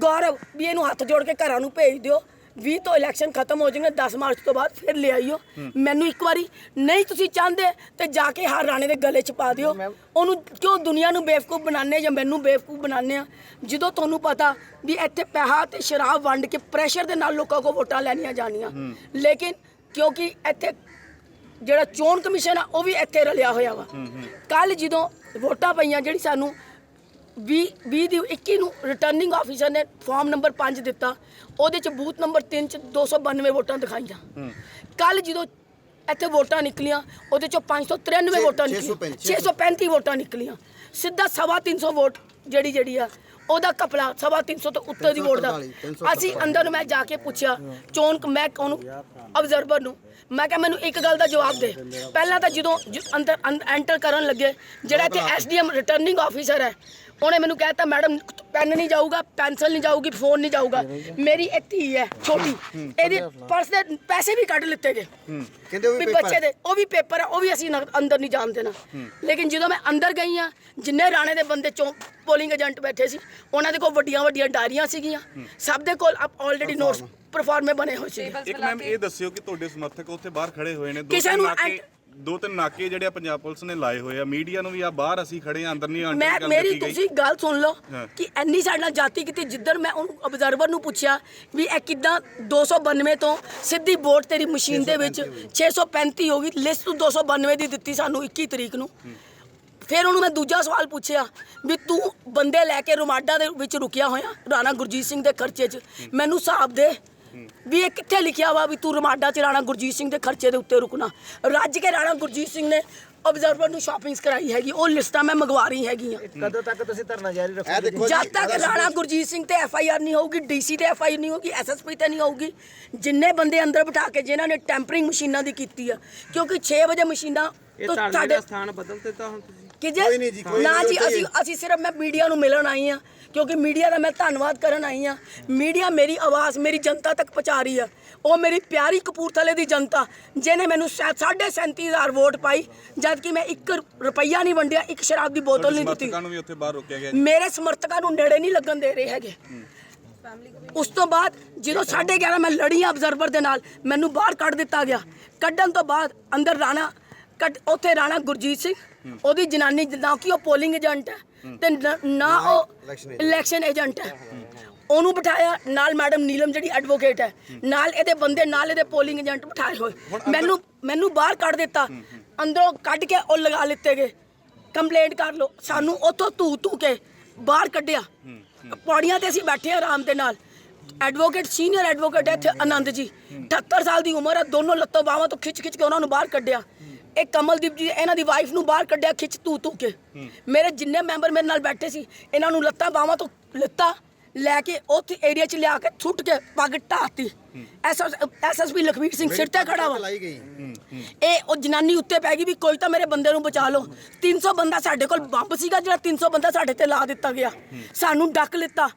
ਗੌਰਵ ਵੀ ਇਹਨੂੰ ਹੱਥ ਜੋੜ ਕੇ ਘਰਾਂ ਨੂੰ ਭੇਜ ਦਿਓ। 20 ਤੋਂ ਇਲੈਕਸ਼ਨ ਖਤਮ ਹੋ ਜਾਣਗੇ 10 ਮਾਰਚ ਤੋਂ ਬਾਅਦ ਫਿਰ ਲੈ ਆਈਓ ਮੈਨੂੰ ਇੱਕ ਵਾਰੀ ਨਹੀਂ ਤੁਸੀਂ ਚਾਹੁੰਦੇ ਤੇ ਜਾ ਕੇ ਹਰ ਰਾਣੇ ਦੇ ਗਲੇ 'ਚ ਪਾ ਦਿਓ। ਉਹਨੂੰ ਕਿਉਂ ਦੁਨੀਆ ਨੂੰ ਬੇਵਕੂਫ ਬਣਾਉਂਦੇ ਜਾਂ ਮੈਨੂੰ ਬੇਵਕੂਫ ਬਣਾਉਂਦੇ ਆ? ਜਦੋਂ ਤੁਹਾਨੂੰ ਪਤਾ ਵੀ ਇੱਥੇ ਪੈਸਾ ਤੇ ਸ਼ਰਾਬ ਵੰਡ ਕੇ ਪ੍ਰੈਸ਼ਰ ਦੇ ਨਾਲ ਲੋਕਾਂ ਕੋ ਵੋਟਾਂ ਲੈਣੀਆਂ ਜਾਣੀਆਂ। ਲੇਕਿਨ ਕਿਉਂਕਿ ਇੱਥੇ ਜਿਹੜਾ ਚੋਣ ਕਮਿਸ਼ਨ ਆ ਉਹ ਵੀ ਇੱਥੇ ਰਲਿਆ ਹੋਇਆ ਵਾ। ਕੱਲ ਜਦੋਂ ਵੋਟਾਂ ਪਈਆਂ ਜਿਹੜੀ ਸਾਨੂੰ 20 20 ਦੀ 21 ਨੂੰ ਰਿਟਰਨਿੰਗ ਆਫੀਸਰ ਨੇ ਫਾਰਮ ਨੰਬਰ 5 ਦਿੱਤਾ। ਉਹਦੇ ਚ ਬੂਥ ਨੰਬਰ 3 ਚ 292 ਵੋਟਾਂ ਦਿਖਾਈਆਂ। ਕੱਲ ਜਦੋਂ ਇੱਥੇ ਵੋਟਾਂ ਨਿਕਲੀਆਂ ਉਹਦੇ ਚੋਂ 593 ਵੋਟਾਂ ਨਿਕਲੀਆਂ। 635 ਵੋਟਾਂ ਨਿਕਲੀਆਂ। ਸਿੱਧਾ ਸਵਾ 300 ਵੋਟ ਜਿਹੜੀ ਜਿਹੜੀ ਆ ਉਹਦਾ ਕਪੜਾ ਸਵਾ 300 ਤੋਂ ਉੱਤੇ ਦੀ ਵੋਟ ਦਾ। ਅਸੀਂ ਅੰਦਰ ਮੈਂ ਜਾ ਕੇ ਪੁੱਛਿਆ ਚੋਣ ਮੈਂ ਉਹਨੂੰ ਅਬਜ਼ਰਵਰ ਨੂੰ ਮੈਂ ਕਿਹਾ ਮੈਨੂੰ ਇੱਕ ਗੱਲ ਦਾ ਜਵਾਬ ਦੇ। ਪਹਿਲਾਂ ਤਾਂ ਜਦੋਂ ਜ- ਅੰਦਰ ਐਂਟਰ ਕਰਨ ਲੱਗੇ ਜਿਹੜਾ ਇੱਥੇ ਐਸਡੀਐਮ ਰਿਟਰਨਿੰਗ ਆਫੀਸਰ ਹੈ ਉਹਨੇ ਮੈਨੂੰ ਕਹਿਤਾ ਮੈਡਮ ਪੈਨ ਨਹੀਂ ਜਾਊਗਾ ਪੈਨਸਲ ਨਹੀਂ ਜਾਊਗੀ ਫੋਨ ਨਹੀਂ ਜਾਊਗਾ। ਮੇਰੀ ਇਹ ਧੀ ਹੈ ਛੋਟੀ। ਇਹਦੇ ਪਰਸ ਦੇ ਪੈਸੇ ਵੀ ਕੱਢ ਲਿੱਤੇ ਗਏ। ਕਹਿੰਦੇ ਉਹ ਵੀ ਬੱਚੇ ਦੇ ਉਹ ਵੀ ਪੇਪਰ ਹੈ ਉਹ ਵੀ ਅਸੀਂ ਨਗ- ਅੰਦਰ ਨਹੀਂ ਜਾਣ ਦੇਣਾ। ਲੇਕਿਨ ਜਦੋਂ ਮੈਂ ਅੰਦਰ ਗਈ ਆ ਜਿੰਨੇ ਰਾਣੇ ਦੇ ਬੰਦੇ ਚੋਂ ਪੋਲਿੰਗ ਏਜੰਟ ਬੈਠੇ ਸੀ ਉਹਨਾਂ ਦੇ ਕੋਲ ਵੱਡੀਆਂ ਵੱਡੀਆਂ ਡਾਇਰੀਆਂ ਸੀਗੀਆਂ। ਸਭ ਦੇ ਕੋਲ ਆਲਰੇਡੀ ਨੋਟਸ ਪਰਫਾਰਮੇ ਬਣੇ ਹੋਏ ਸੀ ਇੱਕ ਮੈਮ ਇਹ ਦੱਸਿਓ ਕਿ ਤੁਹਾਡੇ ਸਮਰਥਕ ਉੱਥੇ ਬਾਹਰ ਖੜੇ ਹੋਏ ਨੇ। ਦੋ ਕਿਸੇ ਤਿੰਨ ਨੂੰ ਨਾਕੇ ਦੋ ਤਿੰਨ ਨਾਕੇ ਜਿਹੜੇ ਆ ਪੰਜਾਬ ਪੁਲਿਸ ਨੇ ਲਾਏ ਹੋਏ ਆ। ਮੀਡੀਆ ਨੂੰ ਵੀ ਆ ਬਾਹਰ ਅਸੀਂ ਖੜੇ ਆ ਅੰਦਰ ਨਹੀਂ ਆਉਣ ਦੀ ਮੈਂ ਗੱਲ ਮੇਰੀ ਕੀਤੀ ਗਈ। ਤੁਸੀਂ ਗੱਲ ਸੁਣ ਲਓ ਹਾਂ। ਕਿ ਇੰਨੀ ਸਾਡੇ ਨਾਲ ਜਾਤੀ ਕੀਤੀ ਜਿੱਧਰ ਮੈਂ ਉਹਨੂੰ ਅਬਜ਼ਰਵਰ ਨੂੰ ਪੁੱਛਿਆ ਵੀ ਇਹ ਕਿੱਦਾਂ 292 ਤੋਂ ਸਿੱਧੀ ਵੋਟ ਤੇਰੀ ਮਸ਼ੀਨ ਦੇ ਵਿੱਚ 635 ਹੋ ਗਈ। ਲਿਸਟ ਤੂੰ 292 ਦੀ ਦਿੱਤੀ ਸਾਨੂੰ 21 ਤਰੀਕ ਨੂੰ। ਫਿਰ ਉਹਨੂੰ ਮੈਂ ਦੂਜਾ ਸਵਾਲ ਪੁੱਛਿਆ ਵੀ ਤੂੰ ਬੰਦੇ ਲੈ ਕੇ ਰੋਮਾਡਾ ਦੇ ਵਿੱਚ ਰੁਕਿਆ ਹੋਇਆ ਰਾਣਾ ਗੁਰਜੀਤ ਸਿੰਘ ਦੇ ਖਰਚੇ 'ਚ। ਮੈਨੂੰ ਹਿਸਾਬ ਦੇ ਵੀ ਇਹ ਕਿੱਥੇ ਲਿਖਿਆ ਵਾ ਵੀ ਤੂੰ ਰਮਾਡਾ ਚ ਰਾਣਾ ਗੁਰਜੀਤ ਸਿੰਘ ਦੇ ਖਰਚੇ ਦੇ ਉੱਤੇ ਰੁਕਣਾ। ਰੱਜ ਕੇ ਰਾਣਾ ਗੁਰਜੀਤ ਸਿੰਘ ਨੇ ਆਬਜ਼ਰਵਰ ਨੂੰ ਸ਼ਾਪਿੰਗਸ ਕਰਾਈ ਹੈਗੀ ਉਹ ਲਿਸਟਾਂ ਮੈਂ ਮੰਗਵਾ ਰਹੀ ਹੈਗੀ ਆ ਕਦੋਂ ਤੱਕ ਤੁਸੀਂ ਧਰਨਾ ਜਾਰੀ ਇਹ ਰੱਖੋਗੇ ਜਦ ਤੱਕ ਰਾਣਾ ਗੁਰਜੀਤ ਸਿੰਘ ਤੇ ਐਫ ਆਈ ਆਰ ਨਹੀਂ ਹੋਊਗੀ ਡੀਸੀ ਤੇ ਐਫ ਆਈ ਨਹੀਂ ਹੋਊਗੀ ਐਸਐਸਪੀ ਤੇ ਨਹੀਂ ਹੋਊਗੀ ਜਿੰਨੇ ਬੰਦੇ ਅੰਦਰ ਬਿਠਾ ਕੇ ਜਿਨ੍ਹਾਂ ਨੇ ਟੈਂਪਰਿੰਗ ਮਸ਼ੀਨਾਂ ਦੀ ਕੀਤੀ ਆ ਕਿਉਂਕਿ 6 ਵਜੇ ਮਸ਼ੀਨਾਂ ਤੋਂ ਸਾਡੇ ਸਥਾਨ ਬਦਲ ਦਿੱਤਾ ਹੁਣ ਤੁਸੀਂ। ਕਿ ਕੋਈ ਨਹੀਂ ਜੀ, ਜੇ ਕੋਈ ਨਾ ਨਹੀਂ, ਜੀ ਉਹ ਤਾਂ ਅਸੀਂ ਅਸੀਂ ਸਿਰਫ ਮੈਂ ਮੀਡੀਆ ਨੂੰ ਮਿਲਣ ਆਈ ਆ ਕਿਉਂਕਿ ਮੀਡੀਆ ਦਾ ਮੈਂ ਧੰਨਵਾਦ ਕਰਨ ਆਈ ਆ ਮੀਡੀਆ ਮੇਰੀ ਆਵਾਜ਼ ਮੇਰੀ ਜਨਤਾ ਤੱਕ ਪਹੁੰਚਾ ਰਹੀ ਆ। ਉਹ ਮੇਰੀ ਪਿਆਰੀ ਕਪੂਰਥਲੇ ਦੀ ਜਨਤਾ ਜਿਹਨੇ ਮੈਨੂੰ ਸ਼ਾਇਦ 37500 ਵੋਟ ਪਾਈ ਜਦ ਕਿ ਮੈਂ 1 ਰੁਪਈਆ ਨਹੀਂ ਵੰਡਿਆ ਇੱਕ ਸ਼ਰਾਬ ਦੀ ਬੋਤਲ ਨਹੀਂ ਦਿੱਤੀ। ਸਮਰਥਕਾਂ ਨੂੰ ਵੀ ਉੱਥੇ ਬਾਹਰ ਰੋਕਿਆ ਗਿਆ ਮੇਰੇ ਸਮਰਥਕਾਂ ਨੂੰ ਨੇੜੇ ਨਹੀਂ ਲੱਗਣ ਦੇ ਰਹੇ ਹੈਗੇ। ਉਸ ਤੋਂ ਬਾਅਦ ਜਦੋਂ 11:30 ਮੈਂ ਲੜੀ ਆਬਜ਼ਰਵਰ ਦੇ ਨਾਲ ਮੈਨੂੰ ਬਾਹਰ ਕੱਢ ਦਿੱਤਾ ਗਿਆ। ਕੱਢਣ ਤੋਂ ਬਾਅਦ ਅੰਦਰ ਰਾਣਾ ਕੱਢ ਉੱਥੇ ਰਾਣਾ ਗੁਰਜੀਤ ਸਿੰਘ ਉਹਦੀ ਜਨਾਨੀ ਨਾ ਕਿ ਉਹ ਪੋਲਿੰਗ ਏਜੰਟ ਹੈ ਤੇ ਨ- ਨਾ ਉਹ ਇਲੈਕਸ਼ਨ ਏਜੰਟ ਹੈ। ਉਹਨੂੰ ਬਿਠਾਇਆ ਨਾਲ ਮੈਡਮ ਨੀਲਮ ਜਿਹੜੀ ਐਡਵੋਕੇਟ ਹੈ ਨਾਲ ਇਹਦੇ ਬੰਦੇ ਨਾਲ ਇਹਦੇ ਪੋਲਿੰਗ ਏਜੰਟ ਬਿਠਾਏ ਹੋਏ। ਮੈਨੂੰ ਮੈਨੂੰ ਬਾਹਰ ਕੱਢ ਦਿੱਤਾ। ਅੰਦਰੋਂ ਕੱਢ ਕੇ ਉਹ ਲਗਾ ਲਿੱਤੇ ਗਏ। ਕੰਪਲੇਂਟ ਕਰ ਲਓ। ਸਾਨੂੰ ਉੱਥੋਂ ਧੂ ਧੂ ਕੇ ਬਾਹਰ ਕੱਢਿਆ। ਪੌੜੀਆਂ ਤੇ ਅਸੀਂ ਬੈਠੇ ਆ ਆਰਾਮ ਦੇ ਨਾਲ। ਐਡਵੋਕੇਟ ਸੀਨੀਅਰ ਐਡਵੋਕੇਟ ਇੱਥੇ ਆਨੰਦ ਜੀ। 78 ਸਾਲ ਦੀ ਉਮਰ ਹੈ। ਦੋਨੋਂ ਲੱਤਾਂ ਬਾਹਾਂ ਤੋਂ ਖਿੱਚ ਖਿੱਚ ਕੇ ਉਹਨਾਂ ਨੂੰ ਬਾਹਰ ਕੱਢਿਆ। ਇਹ ਕਮਲਦੀਪ ਜੀ ਇਹਨਾਂ ਦੀ ਵਾਈਫ ਨੂੰ ਬਾਹਰ ਕੱਢਿਆ ਖਿੱਚ ਧੂ ਧੂ ਕੇ। ਮੇਰੇ ਜਿੰਨੇ ਮੈਂਬਰ ਮੇਰੇ ਨਾਲ ਬੈਠੇ ਸੀ ਇਹਨਾਂ ਨੂੰ ਲੱਤਾਂ ਬਾਹਾਂ ਤੋਂ ਲਿੱਤਾ ਲੈ ਕੇ ਉੱਥੇ ਏਰੀਆ 'ਚ ਲਿਆ ਕੇ ਛੁੱਟ ਕੇ ਪੱਗ ਢਾਤੀ ਐਸਐਸਪੀ ਲਖਵੀਰ ਸਿੰਘ ਸਿਰ ਤੇ ਖੜਾ ਵਾ। ਇਹ ਉਹ ਜਨਾਨੀ ਉੱਤੇ ਪੈ ਗਈ ਵੀ ਕੋਈ ਤਾਂ ਮੇਰੇ ਬੰਦੇ ਨੂੰ ਬਚਾ ਲਓ। 300 ਬੰਦਾ ਸਾਡੇ ਕੋਲ ਬੰਬ ਸੀਗਾ ਜਿਹੜਾ 300 ਬੰਦਾ ਸਾਡੇ ਤੇ ਲਾ ਦਿੱਤਾ ਗਿਆ। ਸਾਨੂੰ ਡੱਕ ਲਿੱਤਾ।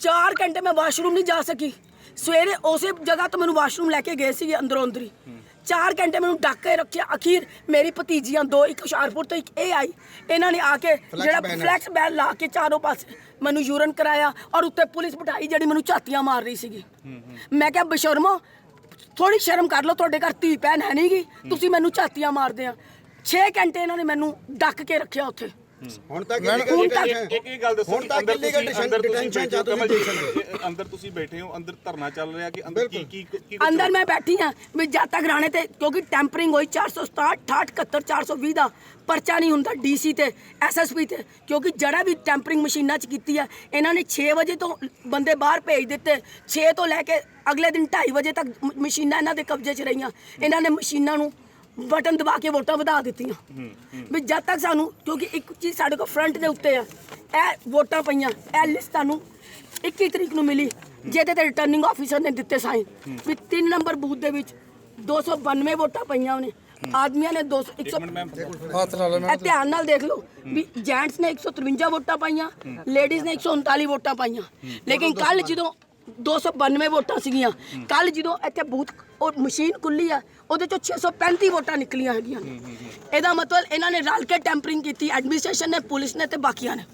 4 ਘੰਟੇ ਮੈਂ ਵਾਸ਼ਰੂਮ ਨਹੀਂ ਜਾ ਸਕੀ। ਸਵੇਰੇ ਉਸੇ ਜਗ੍ਹਾ ਤੋਂ ਮੈਨੂੰ ਵਾਸ਼ਰੂਮ ਲੈ ਕੇ ਗਏ ਸੀਗੇ ਅੰਦਰੋਂ ਅੰਦਰੀ। 4 ਘੰਟੇ ਮੈਨੂੰ ਡੱਕ ਕੇ ਰੱਖਿਆ। ਅਖੀਰ ਮੇਰੀ ਭਤੀਜੀਆਂ ਦੋ ਇੱਕ ਹੁਸ਼ਿਆਰਪੁਰ ਤੋਂ ਇੱਕ ਇਹ ਆਈ। ਇਹਨਾਂ ਨੇ ਆ ਕੇ ਜਿਹੜਾ। ਫਲੈਕਸ ਬੈਨ ਲਾ ਕੇ ਚਾਰੋਂ ਪਾਸੇ ਮੈਨੂੰ ਯੂਰਨ ਕਰਾਇਆ ਔਰ ਉੱਤੇ ਪੁਲਿਸ ਬਿਠਾਈ ਜਿਹੜੀ ਮੈਨੂੰ ਝਾਤੀਆਂ ਮਾਰ ਰਹੀ ਸੀਗੀ। ਮੈਂ ਕਿਹਾ ਬਸ਼ਰਮੋ ਥੋੜੀ ਸ਼ਰਮ ਕਰ ਲਓ ਤੁਹਾਡੇ ਘਰ ਧੀ ਭੈਣ ਹੈ ਨਹੀਂਗੀ ਤੁਸੀਂ ਮੈਨੂੰ ਝਾਤੀਆਂ ਮਾਰਦੇ ਆ। 6 ਘੰਟੇ ਇਹਨਾਂ ਨੇ ਮੈਨੂੰ ਡੱਕ ਕੇ ਰੱਖਿਆ ਉੱਥੇ। ਹੁਣ ਤੱਕ ਹੁਣ ਤੱਕ ਇੱਕ ਇੱਕ ਗੱਲ ਦੱਸੋ ਹੁਣ ਤੱਕ ਅੰਦਰ illegal ਤੁਸੀਂ ਅੰਦਰ ਤੁਸੀਂ detention ਬੈਠੇ ਹੋ ਜਾਂ ਕਮਲ ਤੁਸੀਂ ਜੀ ਦੇਖ ਸਕਦੇ ਇਹ ਅੰਦਰ ਤੁਸੀਂ ਬੈਠੇ ਹੋ ਅੰਦਰ ਧਰਨਾ ਚੱਲ ਰਿਹਾ ਕਿ ਅੰਦਰ ਕੀ ਕੀ ਕੀ ਕੁਛ ਅੰਦਰ ਮੈਂ ਬੈਠੀ ਆ ਵੀ ਜਦ ਤੱਕ ਰਾਣੇ ਤੇ ਕਿਉਂਕਿ ਟੈਂਪਰਿੰਗ ਹੋਈ 467 68 71 420 ਦਾ ਪਰਚਾ ਨਹੀਂ ਹੁੰਦਾ ਡੀਸੀ ਤੇ ਐਸਐਸਪੀ ਤੇ ਕਿਉਂਕਿ ਜਿਹੜਾ ਵੀ ਟੈਂਪਰਿੰਗ ਮਸ਼ੀਨਾਂ 'ਚ ਕੀਤੀ ਆ ਇਹਨਾਂ ਨੇ 6 ਵਜੇ ਤੋਂ ਬੰਦੇ ਬਾਹਰ ਭੇਜ ਦਿੱਤੇ 6 ਤੋਂ ਲੈ ਕੇ ਅਗਲੇ ਦਿਨ 2:30 ਵਜੇ ਤੱਕ ਮ- ਮਸ਼ੀਨਾਂ ਇਹਨਾਂ ਦੇ ਕਬਜ਼ੇ 'ਚ ਰਹੀਆਂ ਇਹਨਾਂ ਨੇ ਮਸ਼ੀਨਾਂ ਨੂੰ ਬਟਨ ਦਬਾ ਕੇ ਵੋਟਾਂ ਵਧਾ ਦਿੱਤੀਆਂ। ਵੀ ਜਦ ਤੱਕ ਸਾਨੂੰ ਕਿਉਂਕਿ ਇੱਕ ਚੀਜ਼ ਸਾਡੇ ਕੋਲ ਫਰੰਟ ਦੇ ਉੱਤੇ ਆ ਇਹ ਵੋਟਾਂ ਪਈਆਂ ਇਹ ਲਿਸਟ ਤੁਹਾਨੂੰ 21 ਤਰੀਕ ਨੂੰ ਮਿਲੀ ਜਿਹਦੇ ਤੇ ਰਿਟਰਨਿੰਗ ਆਫੀਸਰ ਨੇ ਦਿੱਤੇ ਸਾਈਨ ਵੀ 3 ਨੰਬਰ ਬੂਥ ਦੇ ਵਿੱਚ 292 ਵੋਟਾਂ ਪਈਆਂ ਉਹਨੇ। ਆਦਮੀਆਂ ਨੇ 200 100 ਹੱਥ ਲਾ ਲੈ ਇਹ ਧਿਆਨ ਨਾਲ ਦੇਖ ਲਓ ਵੀ ਜੈਂਟਸ ਨੇ 153 ਵੋਟਾਂ ਪਾਈਆਂ ਲੇਡੀਜ਼ ਨੇ 139 ਵੋਟਾਂ ਪਾਈਆਂ। ਲੇਕਿਨ ਕੱਲ ਜਦੋਂ 292 ਵੋਟਾਂ ਸੀਗੀਆਂ। ਕੱਲ ਜਦੋਂ ਇੱਥੇ ਬੂਥ ਉਹ ਮਸ਼ੀਨ ਖੁੱਲੀ ਆ ਉਹਦੇ ਚੋਂ 635 ਵੋਟਾਂ ਨਿਕਲੀਆਂ ਹੈਗੀਆਂ ਨੇ। ਇਹਦਾ ਮਤਲਬ ਇਹਨਾਂ ਨੇ ਰਲ ਕੇ ਟੈਂਪਰਿੰਗ ਕੀਤੀ ਐਡਮਿਨਿਸਟ੍ਰੇਸ਼ਨ ਨੇ ਪੁਲਿਸ ਨੇ ਤੇ ਬਾਕੀਆਂ ਨੇ।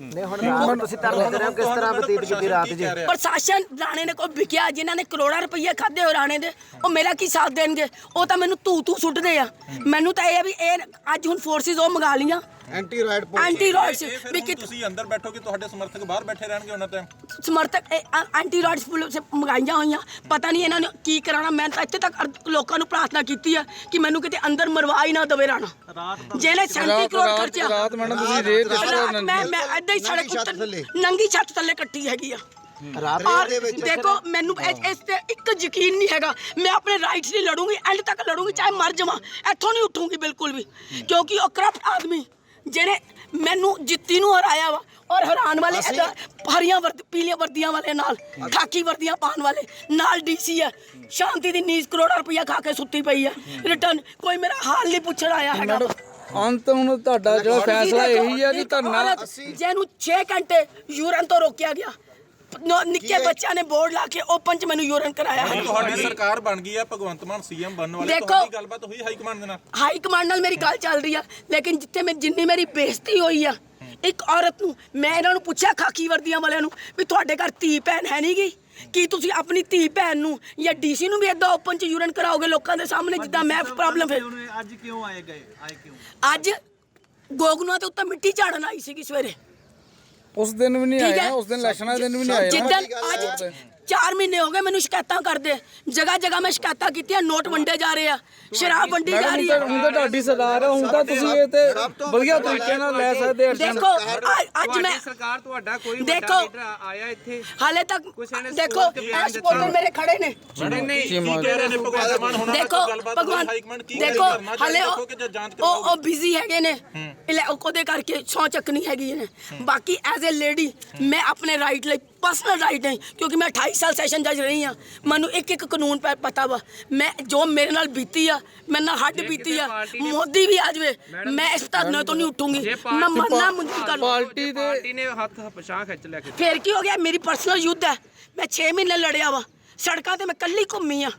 ਨਹੀਂ ਹੁਣ ਰਾਤ ਤੁਸੀਂ ਧਰਨਾ ਦੇ ਰਹੇ ਹੋ ਕਿਸ ਤਰ੍ਹਾਂ ਬਤੀਤ ਕੀਤੀ ਰਾਤ ਜੀ? ਪ੍ਰਸ਼ਾਸਨ ਰਾਣੇ ਨੇ ਕੋਈ ਵਿਕਿਆ ਜਿਨ੍ਹਾਂ ਨੇ ਕਰੋੜਾਂ ਰੁਪਏ ਖਾਦੇ ਹੋ ਰਾਣੇ ਦੇ ਉਹ ਮੇਰਾ ਕੀ ਸਾਥ ਦੇਣਗੇ? ਉਹ ਤਾਂ ਮੈਨੂੰ ਧੂ ਧੂ ਸੁੱਟਦੇ ਆ। ਮੈਨੂੰ ਤਾਂ ਇਹ ਆ ਵੀ ਇਹ ਅੱਜ ਹੁਣ ਫੋਰਸਿਸ ਉਹ ਮੰਗਾ ਲੀਆਂ ਐਂਟੀ ਰਾਇਟ ਐਂਟੀ ਰਾਈਟਸ ਇਹ ਵੀ ਕਿ ਤੁਸੀਂ ਅੰਦਰ ਬੈਠੋਗੇ ਤੁਹਾਡੇ ਸਮਰਥਕ ਬਾਹਰ ਬੈਠੇ ਰਹਿਣਗੇ ਉਹਨਾਂ ਟਾਈਮ ਸਮਰਥਕ ਇਹ ਐ- ਐਂਟੀ ਰਾਈਟਸ ਮੰਗਾਈਆਂ ਹੋਈਆਂ। ਪਤਾ ਨਹੀਂ ਇਹਨਾਂ ਨੇ ਕੀ ਕਰਾਣਾ ਮੈਂ ਤਾਂ ਇੱਥੇ ਤੱਕ ਲੋਕਾਂ ਨੂੰ ਪ੍ਰਾਰਥਨਾ ਕੀਤੀ ਹੈ ਕਿ ਮੈਨੂੰ ਕਿਤੇ ਅੰਦਰ ਮਰਵਾ ਹੀ ਨਾ ਦਵੇ ਰਾਣਾ। ਜਿਹਨੇ 37 ਕਰੋੜ ਰਾਤ ਰਾਤ ਮੈਡਮ ਤੁਸੀਂ ਰੇਤ ਦਿੱਤਾ ਰਾਤ ਮੈਂ ਮੈਂ ਐਦਾਂ ਹੀ ਸੜਕ ਉੱਤੇ ਨੰਗੀ ਛੱਤ ਥੱਲੇ ਕੱਟੀ ਹੈਗੀ ਆ। ਰਾਤ ਦੇ ਵਿੱਚ ਦੇਖੋ ਮੈਨੂੰ ਇਸ ਤੇ ਇੱਕ ਯਕੀਨ ਨਹੀਂ ਹੈਗਾ। ਮੈਂ ਆਪਣੇ ਰਾਈਟਸ ਲਈ ਲੜੂੰਗੀ ਐਂਡ ਤੱਕ ਲੜੂੰਗੀ ਚਾਹੇ ਮਰ ਜਾਵਾਂ। ਇੱਥੋਂ ਨਹੀਂ ਉੱਠੂੰਗੀ ਬਿਲਕੁਲ ਵੀ। ਕਿਉਂਕਿ ਉਹ ਕਰਪਟ ਆਦਮੀ। ਜਿਹਨੇ ਮੈਨੂੰ ਜਿੱਤੀ ਨੂੰ ਹਰਾਇਆ ਵਾ ਔਰ ਹਰਾਨ ਵਾਲੇ ਏਦਾਂ ਹਰੀਆਂ ਵਰਦ ਪੀਲੀਆਂ ਵਰਦੀਆਂ ਵਾਲੇ ਨਾਲ ਖਾਕੀ ਵਰਦੀਆਂ ਪਾਉਣ ਵਾਲੇ ਨਾਲ ਡੀਸੀ ਹੈ ਸ਼ਾਂਤੀ ਦੀ ਨੀਜ਼ ਕਰੋੜਾਂ ਰੁਪਇਆ ਖਾ ਕੇ ਸੁੱਤੀ ਪਈ ਹੈ। ਰਿਟਰਨ ਕੋਈ ਮੇਰਾ ਹਾਲ ਨਹੀਂ ਪੁੱਛਣ ਆਇਆ ਹੈਗਾ ਅੰਤ ਹੁਣ ਤੁਹਾਡਾ ਜਿਹੜਾ ਫੈਸਲਾ ਇਹੀ ਹੈ ਕਿ ਧਰਨਾ ਜਿਹਨੂੰ 6 ਘੰਟੇ ਯੂਰਨ ਤੋਂ ਰੋਕਿਆ ਗਿਆ। ਨੋ- ਨਿੱਕੇ ਬੱਚਿਆਂ ਨੇ ਬੋਰਡ ਲਾ ਕੇ ਓਪਨ ਚ ਮੈਨੂੰ ਯੂਰਨ ਕਰਾਇਆ। ਹੈ ਤੁਹਾਡੀ ਸਰਕਾਰ ਬਣ ਗਈ ਆ ਭਗਵੰਤ ਮਾਨ ਸੀਐਮ ਬਣਨ ਵਾਲੇ ਦੇਖੋ- ਤੁਹਾਡੀ ਗੱਲਬਾਤ ਹੋਈ ਹਾਈ ਕਮਾਂਡ ਦੇ ਨਾਲ? ਹਾਈ ਕਮਾਂਡ ਨਾਲ ਮੇਰੀ ਗੱਲ ਚੱਲ ਰਹੀ ਆ ਲੇਕਿਨ ਜਿੱਥੇ ਮੈਂ ਜਿੰਨੀ ਮੇਰੀ ਬੇਇੱਜ਼ਤੀ ਹੋਈ ਆ ਇੱਕ ਔਰਤ ਨੂੰ ਮੈਂ ਇਹਨਾਂ ਨੂੰ ਪੁੱਛਿਆ ਖਾਕੀ ਵਰਦੀਆਂ ਵਾਲਿਆਂ ਨੂੰ ਵੀ ਤੁਹਾਡੇ ਘਰ ਧੀ ਭੈਣ ਹੈ ਨਹੀਂਗੀ ਕੀ ਤੁਸੀਂ ਆਪਣੀ ਧੀ ਭੈਣ ਨੂੰ ਜਾਂ ਡੀਸੀ ਨੂੰ ਵੀ ਏਦਾਂ ਓਪਨ ਚ ਯੂਰਨ ਕਰਾਓਗੇ ਲੋਕਾਂ ਦੇ ਸਾਹਮਣੇ ਜਿੱਦਾਂ ਮੈਂ ਪ੍ਰੋਬਲਮ ਫੇ ਅੱਜ ਕਿਉਂ ਆਏ ਗਏ? ਆਏ ਕਿਉਂ? ਅੱਜ ਗੋਗਨੂਆਂ ਦੇ ਉੱਤੇ ਮਿੱਟੀ ਝਾੜਨ ਆਈ ਸੀਗੀ ਸਵੇਰੇ। ਉਸ ਦਿਨ ਵੀ ਨਹੀਂ ਠੀਕ ਆਏ ਹੈ। ਨਾ ਉਸ ਦਿਨ ਇਲੈਕਸ਼ਨਾਂ ਦੇ ਦਿਨ ਵੀ ਨਹੀਂ ਆਏ ਨਾ ਜਿੱਦਣ ਅੱਜ 4 ਮਹੀਨੇ ਹੋ ਗਏ ਮੈਨੂੰ ਸ਼ਿਕਾਇਤਾਂ ਕਰਦੇ। ਜਗ੍ਹਾ ਜਗ੍ਹਾ ਮੈਂ ਸ਼ਿਕਾਇਤਾਂ ਕੀਤੀਆਂ ਨੋਟ ਵੰਡੇ ਜਾ ਰਹੇ ਆ। ਸ਼ਰਾਬ ਵੰਡੀ ਜਾ ਰਹੀ ਹੈ ਹੁਣ ਤਾਂ ਤੁਹਾਡੀ ਸਰਕਾਰ ਹੈ ਹੁਣ ਤਾਂ ਤੁਸੀਂ ਇਹ ਤੇ ਵਧੀਆ ਤਰੀਕੇ ਨਾਲ ਲੈ ਸਕਦੇ ਹੋ action। ਦੇਖੋ ਅ- ਅੱਜ ਮੈਂ ਸਰਕਾਰ ਤੁਹਾਡਾ ਕੋਈ ਦੇਖੋ ਆਇਆ ਇੱਥੇ। ਹਾਲੇ ਤੱਕ ਦੇਖੋ ਇਹ ਸਪੋਰਟਰ ਮੇਰੇ ਖੜੇ ਨੇ। ਨਹੀਂ ਕੀ ਕਹਿ ਰਹੇ ਨੇ ਭਗਵੰਤ ਮਾਨ? ਹੁਣ ਦੇਖੋ ਭਗਵਾਨ ਹਾਈ? ਕਮਾਂਡ ਕੀ ਦੇਖੋ ਕਰਨਾ? ਹਾਲੇ ਉਹ ਉਹ ਬਿਜ਼ੀ ਹੈਗੇ ਨੇ। ਇਲੇ ਉਹਦੇ ਕਰਕੇ ਸੌ ਚੱਕਣੀ ਹੈਗੀ ਨੇ ਬਾਕੀ ਐਜ਼ ਅ ਲੇਡੀ ਮੈਂ ਆਪਣੇ ਰਾਈਟ ਲਈ ਪਰਸਨਲ ਰਾਈਟ ਨਹੀਂ ਕਿਉਂਕਿ ਮੈਂ 28 ਸਾਲ ਸੈਸ਼ਨ ਜੱਜ ਰਹੀ ਹਾਂ। ਮੈਨੂੰ ਇੱਕ ਇੱਕ ਕਾਨੂੰਨ ਪ- ਪਤਾ ਵਾ। ਮੈਂ ਜੋ ਮੇਰੇ ਨਾਲ ਬੀਤੀ ਆ ਮੇਰੇ ਨਾਲ ਹੱਡ ਬੀਤੀ ਆ ਮੋਦੀ ਵੀ ਆ ਜਾਵੇ ਮੈਂ ਇਸ ਧਰਨੇ ਤੋਂ ਨਹੀਂ ਉੱਠੂੰਗੀ। ਮੈਂ ਮਰਨਾ ਮੁੰਦੀ ਕਰ ਪਾਰਟੀ ਦੇ ਨੇ ਹੱਥ ਪਛਾਹ ਖਿੱਚ ਲਿਆ ਕੇ ਫੇਰ ਕੀ ਹੋ ਗਿਆ? ਮੇਰੀ ਪਰਸਨਲ ਯੁੱਧ ਹੈ। ਮੈਂ 6 ਮਹੀਨੇ ਲੜਿਆ ਵਾ। ਸੜਕਾਂ ਤੇ ਮੈਂ ਕੱਲੀ ਘੁੰਮੀ ਆ।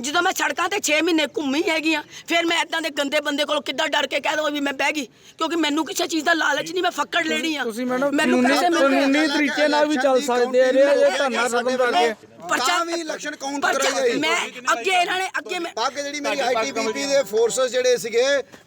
ਜਦੋਂ ਮੈਂ ਸੜਕਾਂ ਤੇ 6 ਮਹੀਨੇ ਘੁੰਮੀ ਹੈਗੀ ਆ ਫਿਰ ਮੈਂ ਇਦਾਂ ਦੇ ਗੰਦੇ ਬੰਦੇ ਕੋਲੋਂ ਕਿੱਦਾਂ ਡਰ ਕੇ ਕਹਿ ਦਵਾਂ ਵੀ ਮੈਂ ਬਹਿ ਗਈ? ਕਿਉਂਕਿ ਮੈਨੂੰ ਕਿਸੇ ਚੀਜ਼ ਦਾ ਲਾਲਚ ਨਹੀਂ ਮੈਂ ਫੱਕੜ ਲੈਣੀ ਆ। ਤੁਸੀਂ ਮੈਡਮ ਮੈਨੂੰ ਪੈਸੇ ਮਿਲਦੇ। ਕਾਨੂੰਨੀ ਤਰੀਕੇ ਨਾਲ ਵੀ ਚੱਲ ਸਕਦੇ ਆ ਰਹੇ ਇਹ ਧਰਨਾ ਖਤਮ ਕਰਕੇ ਪਰਚਾ ਤਾਂ ਵੀ election count ਪਰਚਾ- ਕਰਾਈ ਗਈ। ਮੈਂ ਅੱਗੇ ਇਹਨਾਂ ਨੇ ਅੱਗੇ ਮੈਂ ਪੱਗ ਜਿਹੜੀ ਮੇਰੀ ਆਈਟੀਬੀਪੀ ਦੇ ਫੋਰਸਸ ਜਿਹੜੇ ਸੀਗੇ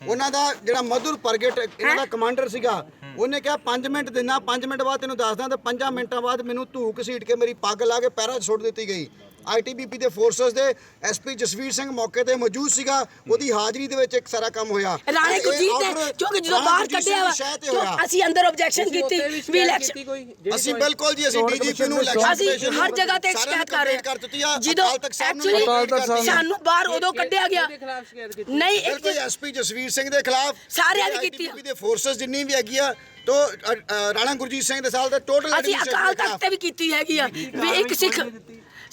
ਉਹਨਾਂ ਦਾ ਜਿਹੜਾ ਮਧੁਰ ਪ੍ਰਗਟ ਇਹਨਾਂ ਦਾ ਕਮਾਂਡਰ ਸੀਗਾ ਉਹਨੇ ਕਿਹਾ 5 ਮਿੰਟ ਦਿਨਾ 5 ਮਿੰਟ ਬਾਅਦ ਤੈਨੂੰ ਦੱਸਦਾ ਤੇ 5 ਮਿੰਟਾਂ ਬਾਅਦ ਮੈਨੂੰ ਧੂਕ ਸੀਟ ਕੇ ਮੇਰੀ ਪੱਗ ਲਾ ਕੇ ਪੈਰਾਂ 'ਚ ਸੁੱਟ ਦਿੱਤੀ ਗਈ। ਆਈਟੀਬੀਪੀ ਦੇ ਫੋਰਸਸ ਦੇ ਐਸਪੀ ਜਸਵੀਰ ਸਿੰਘ ਮੌਕੇ ਤੇ ਮੌਜੂਦ ਸੀਗਾ। ਉਹਦੀ ਹਾਜ਼ਰੀ ਦੇ ਵਿੱਚ ਇੱਕ ਸਾਰਾ ਕੰਮ ਹੋਇਆ। ਰਾਣੇ ਗੁਰਜੀਤ ਨੇ ਕਿਉਂਕਿ ਜਦੋਂ ਬਾਹਰ ਕੱਢਿਆ ਵਾ। ਅਸੀਂ ਅੰਦਰ ਆਬਜੈਕਸ਼ਨ ਕੀਤੀ ਵੀ ਇਲੈਕਸ਼ਨ ਅਸੀਂ ਬਿਲਕੁਲ ਜੀ ਅਸੀਂ ਡੀਜੀਪੀ ਨੂੰ ਇਲੈਕਸ਼ਨ ਅਸੀਂ ਹਰ ਜਗ੍ਹਾ ਤੇ ਸ਼ਿਕਾਇਤ ਕਰ ਰਹੇ complaint ਕਰ ਦਿੱਤੀ ਆ। ਜਦੋਂ ਐਕਚੁਅਲੀ। ਸਾਨੂੰ ਬਾਹਰ ਉਦੋਂ ਕੱਢਿਆ ਗਿਆ। ਨਹੀਂ ਇੱਕ ਐਸਪੀ ਜਸਵੀਰ ਸਿੰਘ ਦੇ ਖਿਲਾਫ ਸਾਰਿਆਂ ਦੀ ਕੀਤੀ ਦੇ ਫੋਰਸਸ ਜਿੰਨੀ ਵੀ ਹੈਗੀ ਆ ਤੋ ਰਾਣਾ ਗੁਰਜੀਤ ਸਿੰਘ ਦੇ ਸਾਲ ਦਾ ਟੋਟਲ ਅਸੀਂ ਅਕਾਲ ਤਖਤ ਤੇ ਵੀ ਕੀਤੀ ਹੈਗੀ ਆ। ਵੀ ਇੱਕ ਸਿੱਖ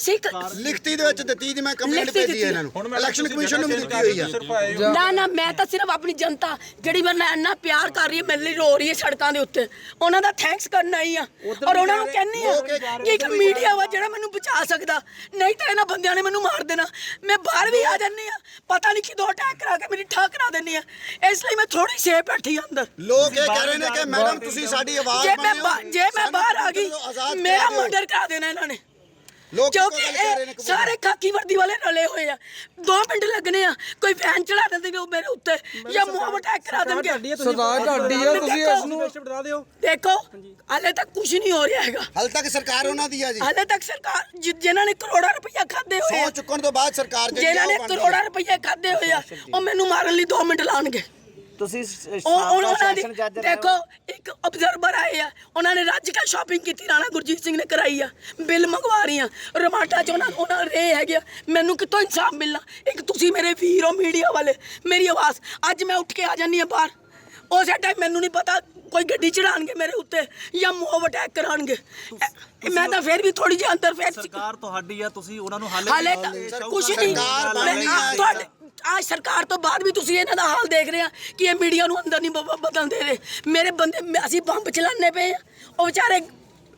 ਸਿੱਖ ਲਿਖਤੀ ਦੇ ਵਿੱਚ ਦਿੱਤੀ ਜੀ ਮੈਂ ਕੰਪਲੇਂਟ ਲਿਖਤੀ ਭੇਜੀ ਹੈ ਇਹਨਾਂ ਨੂੰ। ਇਲੈਕਸ਼ਨ ਕਮਿਸ਼ਨ ਨੂੰ ਵੀ ਦਿੱਤੀ ਹੋਈ ਆ। ਨਾ ਨਾ ਮੈਂ ਤਾਂ ਸਿਰਫ ਆਪਣੀ ਜਨਤਾ ਜਿਹੜੀ ਮੇਰੇ ਨਾਲ ਇੰਨਾ ਪਿਆਰ ਕਰ ਰਹੀ ਹੈ ਮੇਰੇ ਲਈ ਰੋ ਰਹੀ ਹੈ ਸੜਕਾਂ ਦੇ ਉੱਤੇ। ਉਹਨਾਂ ਦਾ ਥੈਂਕਸ ਕਰਨਾ ਹੀ। ਆ ਔਰ ਉਹਨਾਂ ਨੂੰ ਕਹਿੰਨੀ ਆ ਕਿ ਇੱਕ ਮੀਡੀਆ ਵਾ ਜਿਹੜਾ ਮੈਨੂੰ ਬਚਾ ਸਕਦਾ। ਨਹੀਂ ਤਾਂ ਇਹਨਾਂ ਬੰਦਿਆਂ ਨੇ ਮੈਨੂੰ ਮਾਰ ਦੇਣਾ। ਮੈਂ ਬਾਹਰ ਵੀ ਆ ਜਾਂਦੀ ਆ ਪਤਾ ਨਹੀਂ ਕਿਦੋਂ ਅਟੈਕ ਕਰਾ ਕੇ ਮੇਰੀ ਠਾਕ ਕਰਾ ਦਿੰਨੀ ਆ ਇਸ ਲਈ ਮੈਂ ਥੋੜੀ ਸੇਫ ਬੈਠੀ ਆ ਅੰਦਰ। ਲੋਕ ਇਹ ਕਹਿ ਰਹੇ ਨੇ ਕਿ ਮੈਡਮ ਤੁਸੀਂ ਸਾਡੀ ਆਵਾਜ਼ ਜੇ ਮੈਂ ਜੇ ਮੈਂ ਬਾਹਰ ਆ ਗਈ ਮੇਰਾ। ਮਰਡਰ ਕਰਾ ਦੇਣਾ ਇਹਨਾਂ ਨੇ। ਲੋਕ ਕਿਉਂਕਿ ਗੱਲ ਕਹਿ ਰਹੇ ਨੇ ਇਹ ਕਬੂਲ। ਸਾਰੇ ਖਾਕੀ ਵਰਦੀ ਵਾਲੇ ਰਲੇ ਹੋਏ ਆ। 2 ਮਿੰਟ ਲੱਗਣੇ ਆ ਕੋਈ ਫੈਨ ਚੜਾ ਦਿੰਦੇ ਨੇ ਉਹ ਮੇਰੇ ਉੱਤੇ ਜਾਂ ਮੋਬ ਅਟੈਕ ਕਰਾ ਦੇਣਗੇ। ਸਰਦਾਰ ਤੁਹਾਡੀ ਆ ਤੁਸੀਂ ਇਸ ਨੂੰ ਦੇਖੋ ਹਾਲੇ ਤੱਕ ਕੁਝ ਨਹੀਂ ਹੋ ਰਿਹਾ ਹੈਗਾ। ਹਾਲੇ ਤੱਕ ਸਰਕਾਰ ਉਹਨਾਂ ਦੀ ਆ ਜੀ। ਹਾਲੇ ਤੱਕ ਸਰਕਾਰ ਜਿ- ਜਿਨ੍ਹਾਂ ਨੇ ਕਰੋੜਾਂ ਰੁਪਈਆ ਖਾਦੇ ਹੋਏ ਸੌ ਆ ਚੁੱਕਣ ਤੋਂ ਬਾਅਦ ਸਰਕਾਰ ਜਿਹੜੀ ਆ ਜਿਨ੍ਹਾਂ ਨੇ ਆ। ਕਰੋੜਾਂ ਰੁਪਈਆ ਖਾਦੇ ਹੋਏ ਆ ਉਹ ਮੈਨੂੰ ਮਾਰਨ ਲਈ 2 ਮਿੰਟ ਲਾਣਗੇ ਤੁਸੀਂ ਉਹ ਉਹ- ਉਹਨਾਂ ਦੀ ਦੇਖੋ ਇੱਕ ਅਬਜ਼ਰਵਰ ਆਏ ਆ। ਉਹਨਾਂ ਨੇ ਰੱਜ ਕੇ ਸ਼ਾਪਿੰਗ ਕੀਤੀ ਰਾਣਾ ਗੁਰਜੀਤ ਸਿੰਘ ਨੇ ਕਰਾਈ ਆ। ਬਿੱਲ ਮੰਗਵਾ ਰਹੀ ਆ। ਰਮਾਟਾ ਚ ਉਹਨਾਂ ਉਹਨਾਂ ਰੇ ਹੈਗੇ ਆ। ਮੈਨੂੰ ਕਿੱਥੋਂ ਇਨਸਾਫ ਮਿਲਣਾ? ਇੱਕ ਤੁਸੀਂ ਮੇਰੇ ਵੀਰ ਹੋ ਮੀਡੀਆ ਵਾਲੇ ਮੇਰੀ ਆਵਾਜ਼। ਅੱਜ ਮੈਂ ਉੱਠ ਕੇ ਆ ਜਾਂਦੀ ਆ ਬਾਹਰ। ਉਸੇ ਟਾਈਮ ਮੈਨੂੰ ਨਹੀਂ ਪਤਾ ਕੋਈ ਗੱਡੀ ਚੜਾਣਗੇ ਮੇਰੇ ਉੱਤੇ ਜਾਂ ਮੋਬ ਅਟੈਕ ਕਰਾਣਗੇ। ਮੈਂ ਤਾਂ ਫਿਰ ਵੀ ਥੋੜੀ ਜਿਹੀ ਅੰਦਰ ਫਿਰ ਸਰਕਾਰ ਤੁਹਾਡੀ ਆ ਤੁਸੀਂ ਉਹਨਾਂ ਨੂੰ ਹਾਲੇ ਕੁਛ ਨਹੀਂ। ਸਰਕਾਰ। ਤੁਹਾਡੇ ਅੱਜ ਸਰਕਾਰ ਤੋਂ ਬਾਅਦ ਵੀ ਤੁਸੀਂ ਇਹਨਾਂ ਦਾ ਹਾਲ ਦੇਖ ਰਹੇ ਆ ਕਿ ਇਹ ਮੀਡੀਆ ਨੂੰ ਅੰਦਰ ਨਹੀਂ ਬ- ਦੇ ਰਹੇ ਮੇਰੇ ਬੰਦੇ ਮੈਂ- ਅਸੀਂ ਬੰਬ ਚਲਾਉਂਦੇ ਪਏ ਆ ਉਹ ਵਿਚਾਰੇ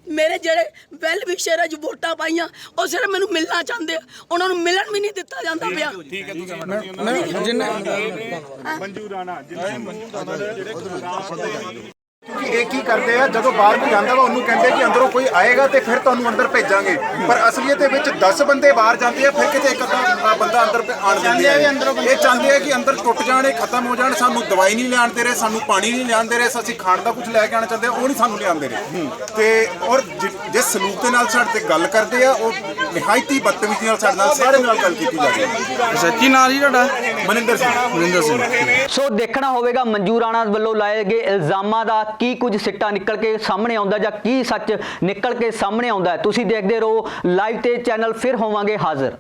ਮੇਰੇ ਜਿਹੜੇ ਵੈਲ ਵਿਸ਼ਰ ਆ ਜੋ ਵੋਟਾਂ ਪਾਈਆਂ ਉਹ ਸਿਰਫ ਮੈਨੂੰ ਮਿਲਣਾ ਚਾਹੁੰਦੇ ਆ ਉਹਨਾਂ ਨੂੰ ਮਿਲਣ ਵੀ ਨਹੀਂ ਦਿੱਤਾ ਜਾਂਦਾ ਪਿਆ ਠੀਕ ਹੈ ਤੁਸੀਂ ਮੈਂ ਜਿੰਨੇ ਮੰਜੂ ਰਾਣਾ ਜਿਨ੍ਹਾਂ ਮੰਜੂ ਰਾਣਾ ਦੇ ਜਿਹੜੇ ਇਹ ਕੀ ਕਰਦੇ ਆ? ਜਦੋਂ ਬਾਹਰ ਕੋਈ ਆਂਦਾ ਵਾ ਉਹਨੂੰ ਕਹਿੰਦੇ ਕਿ ਅੰਦਰੋਂ ਕੋਈ ਆਏਗਾ ਤੇ ਫਿਰ ਤੁਹਾਨੂੰ ਅੰਦਰ ਭੇਜਾਂਗੇ। ਪਰ ਅਸਲੀਅਤ ਦੇ ਵਿੱਚ 10 ਬੰਦੇ ਬਾਹਰ ਜਾਂਦੇ ਆ ਫਿਰ ਕਿਤੇ ਇੱਕ ਅੱਧਾ ਬੰਦਾ ਅੰਦਰ ਆਣ ਦਿੰਦੇ ਆ। ਇਹ ਚਾਹੁੰਦੇ ਆ ਕਿ ਅੰਦਰ ਟੁੱਟ ਜਾਣ ਇਹ ਖਤਮ ਹੋ ਜਾਣ ਸਾਨੂੰ ਦਵਾਈ ਨਹੀਂ ਲਿਆਣ ਦੇ ਰਹੇ ਸਾਨੂੰ ਪਾਣੀ ਨਹੀਂ ਲਿਆਣ ਦੇ ਰਹੇ ਅਸੀਂ ਖਾਣ ਦਾ ਕੁਝ ਲੈ ਕੇ ਆਣਾ ਚਾਹੁੰਦੇ ਆ ਉਹ ਨਹੀਂ ਸਾਨੂੰ ਲਿਆਉਂਦੇ ਰਹੇ। ਤੇ ਔਰ ਜਿ- ਜਿਸ ਸਲੂਕ ਦੇ ਨਾਲ ਸਾਡੇ ਤੇ ਗੱਲ ਕਰਦੇ ਆ ਉਹ ਨਿਹਾਇਤੀ ਬਦਤਮੀਜ਼ੀ ਨਾਲ ਸਾਡੇ ਨਾਲ ਸਾਰੇ ਨਾਲ ਗੱਲ ਕੀਤੀ ਜਾਂਦੀ ਹੈ। ਸੱਚੀ ਨਾਂ ਜੀ ਤੁਹਾਡਾ? ਮਨਿੰਦਰ ਸਿੰਘ। ਮਨਿੰਦਰ ਸਿੰਘ। ਸੋ ਦੇਖਣਾ ਹੋਵੇਗਾ ਮਨਜੂ ਰਾਣਾ ਵੱਲੋਂ ਲਾਏ ਗਏ ਇਲਜ਼ਾਮਾਂ ਦਾ ਕੀ ਕੁਝ ਸਿੱਟਾ ਨਿਕਲ ਕੇ ਸਾਹਮਣੇ ਆਉਂਦਾ ਜਾਂ ਕੀ ਸੱਚ ਨਿਕਲ ਕੇ ਸਾਹਮਣੇ ਆਉਂਦਾ ਤੁਸੀਂ ਦੇਖਦੇ ਰਹੋ ਲਾਈਵ ਤੇ ਚੈਨਲ ਫਿਰ ਹੋਵਾਂਗੇ ਹਾਜ਼ਰ।